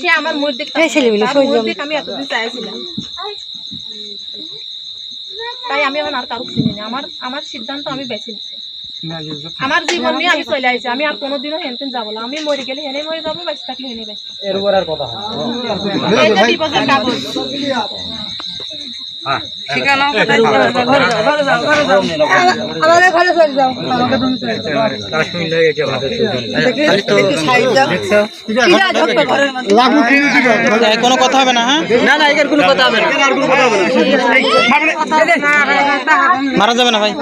সে আমার মুখ দেখতে আমি এতদিন চাইছিলাম। তাই আমি এখন আর কারও চিনি না। আমার আমার সিদ্ধান্ত আমি বেছে নিছি। আমার জীবন নিয়ে আমি চলে আসছি। আমি আর কোনোদিনও হেনতেন যাব না। আমি মরে গেলে হেনে মরে যাব বেঁচে থাকলে হেনে বেঁচে থাকব। এটা বিপদের আর হয় কোনো কথা হবে না হ্যাঁ না না কোনো কথা হবে না মারা যাবে না ভাই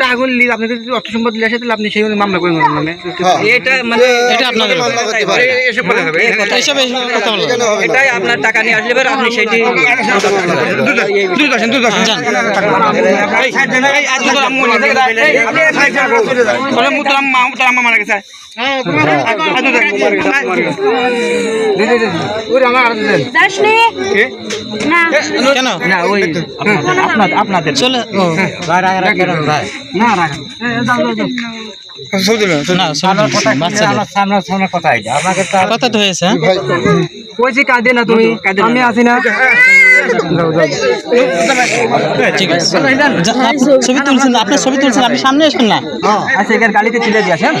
টাকা করলে আপনাকে যদি অর্থ সম্পদ দিলে আসে তাহলে আপনি সেই মামলা মানে এটা মানে এটা আপনাদের এটাই আপনার টাকা নিয়ে আসলে এবার আপনি সেটি মারা গেছে কেন? না ওই আপনাদের আপনাদের চলে না কথা এটা আপনাকে কথা তো হয়েছে। হ্যাঁ? ওই যে কাঁদে না তুমি? আমি আছি না? ঠিক আছে। ছবি তুলছেন আপনার ছবি তুলছেন আপনি সামনে আসেন না। আচ্ছা এখানে গাড়িতে তুলে দিয়ে আসেন।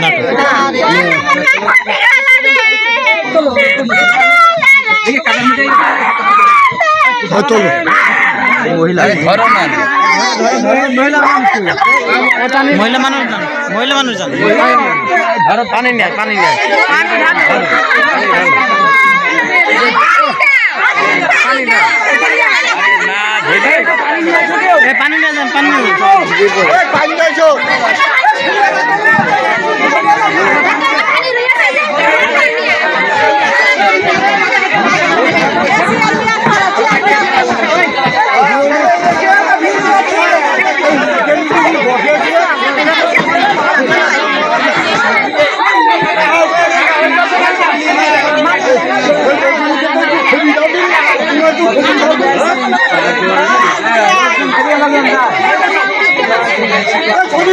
নাটক। মহিলা মানুষ যান মহিলা মানুষ যান পানি নেয় পানি নেয় পানি নিয়ে যান পানি নিয়ে যান। ছবি